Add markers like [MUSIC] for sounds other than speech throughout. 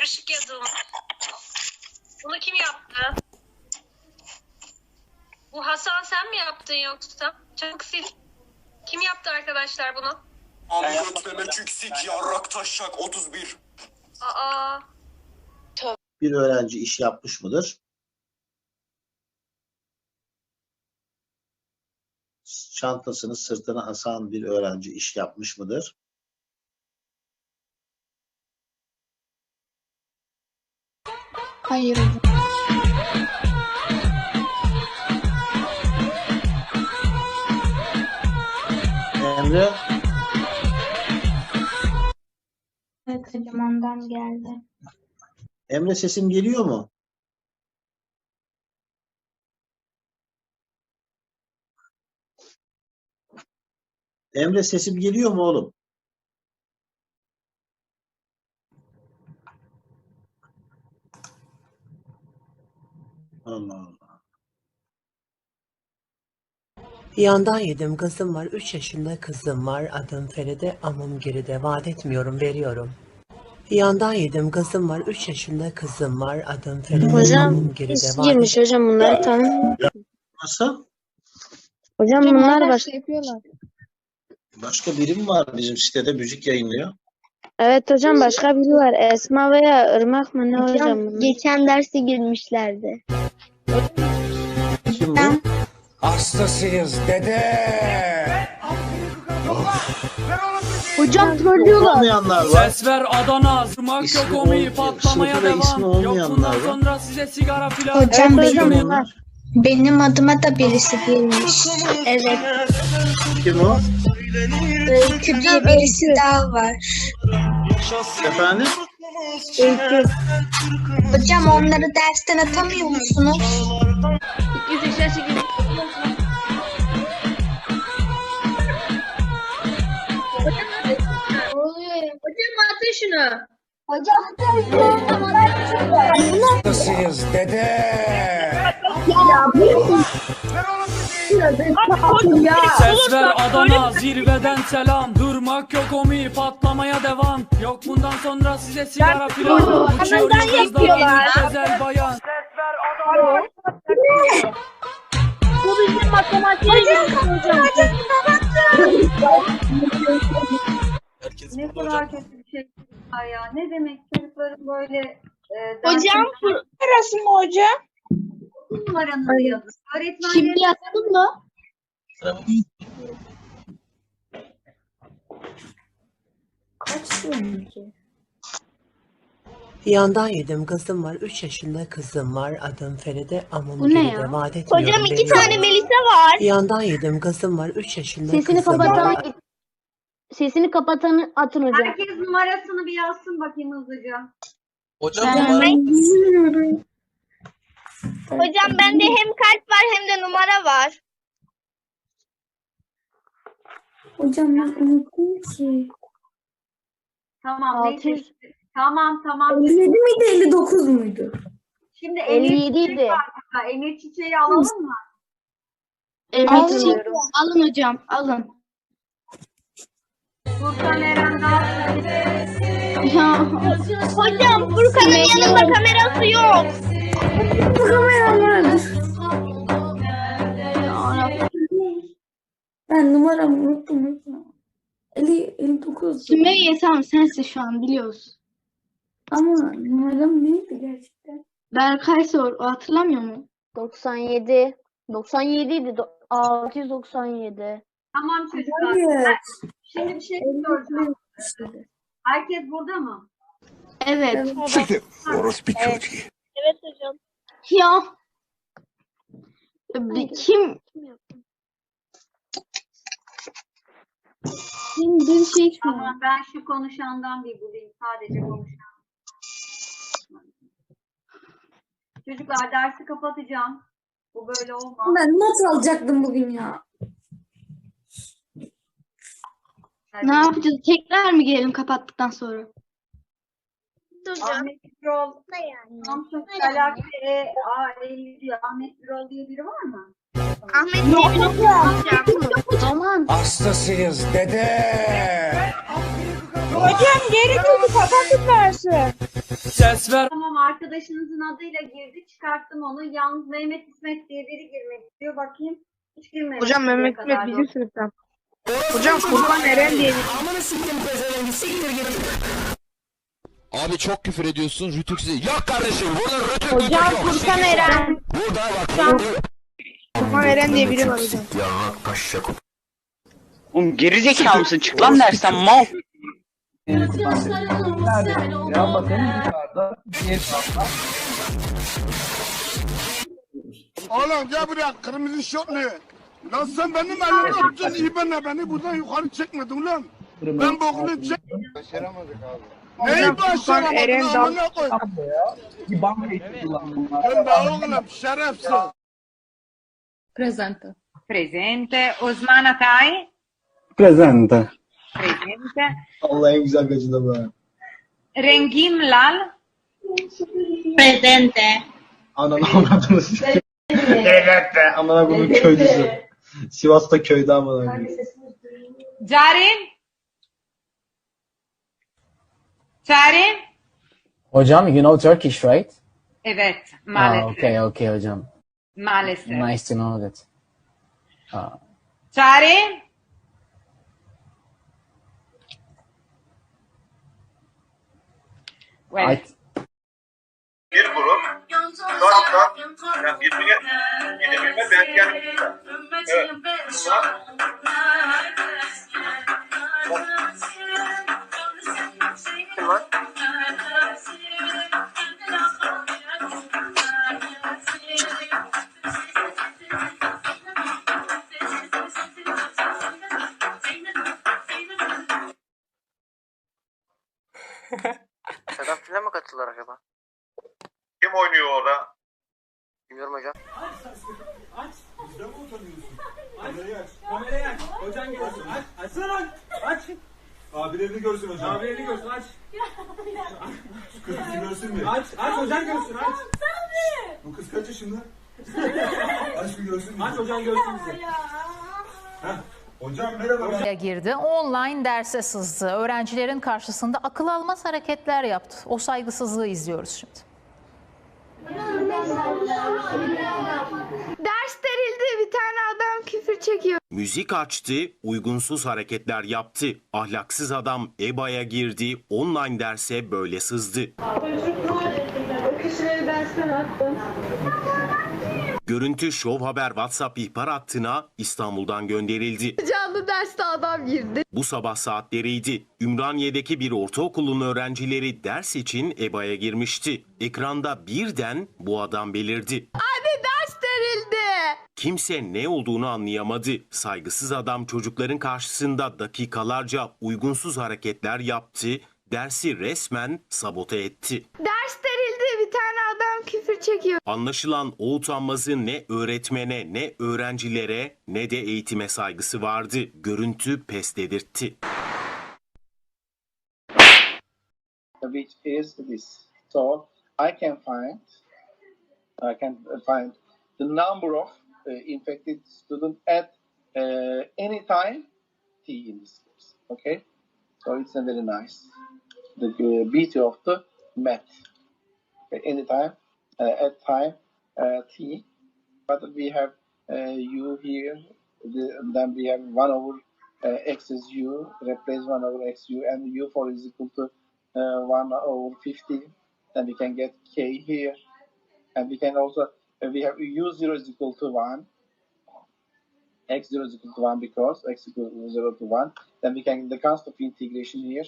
karışık yazılmış. Bunu kim yaptı? Bu Hasan sen mi yaptın yoksa? Çabuk sil. Kim yaptı arkadaşlar bunu? Amyot meme çüksik yarrak taşak 31. Aa, Bir öğrenci iş yapmış mıdır? Çantasını sırtına asan bir öğrenci iş yapmış mıdır? Hayır hocam. Emre, Evet hocam ondan geldi. Emre sesim geliyor mu? Emre sesim geliyor mu oğlum? Allah Allah. Yandan yedim kızım var. 3 yaşında kızım var. Adım Feride amım geride. Vaat etmiyorum veriyorum. Yandan yedim kızım var. 3 yaşında kızım var. Adım Feride Hocam amım geride. Vaat girmiş hocam bunları tanım. Nasıl? Hocam bunlar hala baş. şey yapıyorlar. Başka biri mi var bizim sitede müzik yayınlıyor? Evet hocam başka biri var. Esma veya Irmak mı ne hocam? Hocam geçen derse girmişlerdi. Kim bu? Hastasıyız dede. Hocam İsmi trollüyorlar. olmayanlar var. Ses ver Adana, zırmak İsmi yok olmayan- patlamaya ismi devam. Yok olmayanlar bundan var. sonra size sigara filan. Hocam Evet hocam benim, bunlar. benim adıma da birisi girmiş. Evet. Kim o? Öykü diye birisi daha var. Efendim? Öykü. Hocam onları dersten atamıyor musunuz? Hocam atın şunu. Hastasıyız dede. Ses ver Adana, zirveden selam. Durmak yok komi patlamaya devam. Yok bundan sonra size sigara filan. Uçuyor yıldızlar, güzel bayan. Ses ver Adana. Bu bizim matematiğe hocam. Ne kadar kötü bir şey ya. Ne demek çocukların böyle e, Hocam Burası mı hocam? Numaranızı yazın. şimdi Öğretmenlerin yazdım mı? Yandan yedim kızım var. 3 yaşında kızım var. Adım Feride amım Bu ne ya? Vaat etmiyorum Hocam iki veriyorum. tane Melisa var. Yandan yedim kızım var. 3 yaşında Sesini kızım var. kapatan Sesini kapatan atın hocam. herkes numarasını bir yazsın bakayım hızlıca. Hocam bende hem kalp var hem de numara var. Hocam ben unuttum ki. Tamam Altı neyse. Tamam tamam. 57 miydi 59 muydu? Şimdi Emir 57 Çiçek idi. var burada. Emir Çiçeği alalım mı? Alın. Alın hocam alın. Furkan Eren daha Ya. Hocam Furkan'ın yanında kamerası yok. Bu kameram. Ben numaramı unuttum. unuttum. 50, 59. Sümeyye tamam sensin şu an biliyoruz. Ama numaram neydi gerçekten? Berkay sor o hatırlamıyor mu? 97. 97 idi. do- 697. Tamam çocuklar. Hayır. Şimdi bir şey soracağım. Herkes burada mı? Evet. Orospu çocuğu. Evet hocam. Ya. Bir- Kim? Kim bir şey Tamam ben şu konuşandan bir bulayım. Sadece konuşan. Çocuklar dersi kapatacağım. Bu böyle olmaz. Ben not alacaktım bugün ya. Ne yapacağız? Tekrar mı gelelim kapattıktan sonra? Ahmet Birol, Samsung Galaxy E A50 diyor. Ahmet Birol diye biri var mı? Ahmet Bey Aman. Hastasıyız dede. Hocam geri dönüp kapatın dersi. Ses ver Tamam arkadaşınızın adıyla girdi çıkarttım onu. Yalnız Mehmet İsmet diye biri girmek istiyor. Bakayım. Hiç girmemiş. Hocam Mehmet. İsmet bizim sınıftan. Hocam Furkan Eren diye bir Abi çok küfür ediyorsun rütük sizi. Yok kardeşim burada rütük Hocam Furkan Eren. Burada bak. Furkan Eren diye biri var hocam. Oğlum gerizekalı mısın? Çık lan dersten mal. Oğlum gel buraya kırmızı şortlu. Lan sen benim elimi öptün iyi ben beni buradan yukarı çekmedin lan. Ben bokunu çek. Başaramadık abi. Neyi Eren başaramadın Dal. amına koy. Ben de oğlum şerefsiz. Presente. Presente. Osman Atay. Presente. Presente. Allah en güzel gacı da bu. Rengim Lal. Presente. Ananı avradınız. Evet be. Amına köylüsü. Sivas'ta köyde amına. Carin. Carin. Hocam you know Turkish right? Evet. Ah, okay okay hocam. Maalesef. Nice to know that. Ah. Carin. Well, Bir grup. Dört kat. Yani birbirine birbirine benzeyen Evet. Bunlar [LAUGHS] Sedat Tüle mi katılır acaba? Kim oynuyor orada? Bilmiyorum hocam. Kamerayı aç. Hocan görsün. Aç. Açsana lan. Aç. Abilerini görsün hocam. Abilerini görsün aç. Kızı görsün mü? Aç. Aç hocan görsün aç. Bu kız kaç yaşında? Aç bir görsün mü? Aç hocan görsün bizi. Hocam merhaba. Oraya girdi. Online derse sızdı. Öğrencilerin karşısında akıl almaz hareketler yaptı. O saygısızlığı izliyoruz şimdi. Ders verildi bir tane adam küfür çekiyor. Müzik açtı, uygunsuz hareketler yaptı. Ahlaksız adam EBA'ya girdi, online derse böyle sızdı. Görüntü Şov Haber WhatsApp ihbar hattına İstanbul'dan gönderildi. Canlı derste adam girdi. Bu sabah saatleriydi. Ümraniye'deki bir ortaokulun öğrencileri ders için EBA'ya girmişti. Ekranda birden bu adam belirdi. Hadi ders verildi. Kimse ne olduğunu anlayamadı. Saygısız adam çocukların karşısında dakikalarca uygunsuz hareketler yaptı, dersi resmen sabote etti. Ders verildi bir adam küfür çekiyor. Anlaşılan o utanmazın ne öğretmene, ne öğrencilere, ne de eğitime saygısı vardı. Görüntü pes dedirtti. Which is this. So I can find I can find the number of uh, infected students at uh, any time t in this case. Okay, so it's a very nice the uh, beauty of the math. Okay, anytime uh, at time uh, t, but we have uh, u here. The, then we have one over uh, x is u, replace one over x u, and u4 is equal to uh, 1 over 50 then we can get k here and we can also uh, we have u0 is equal to 1 x0 is equal to 1 because x equal to 0 to 1 then we can the constant of integration here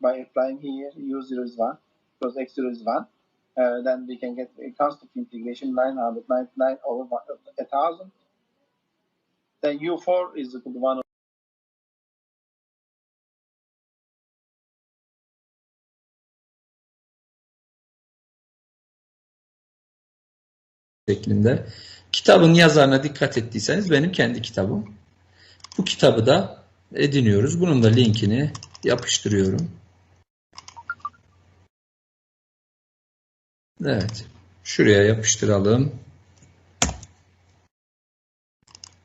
by applying here u0 is 1 because x0 is 1 uh, then we can get a constant integration 999 over 1, uh, 1000 then u4 is equal to 1 şeklinde. Kitabın yazarına dikkat ettiyseniz benim kendi kitabım. Bu kitabı da ediniyoruz. Bunun da linkini yapıştırıyorum. Evet. Şuraya yapıştıralım.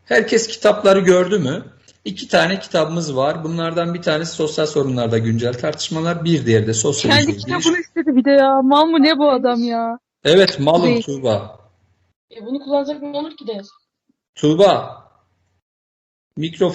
Herkes kitapları gördü mü? İki tane kitabımız var. Bunlardan bir tanesi sosyal sorunlarda güncel tartışmalar, bir diğeri de sosyoloji. Kendi kitabını istedi bir de ya. Mal mı ne bu adam ya? Evet, malum Değil. Tuğba. E bunu kullanacak ne olur ki de? Tuğba. Mikrofon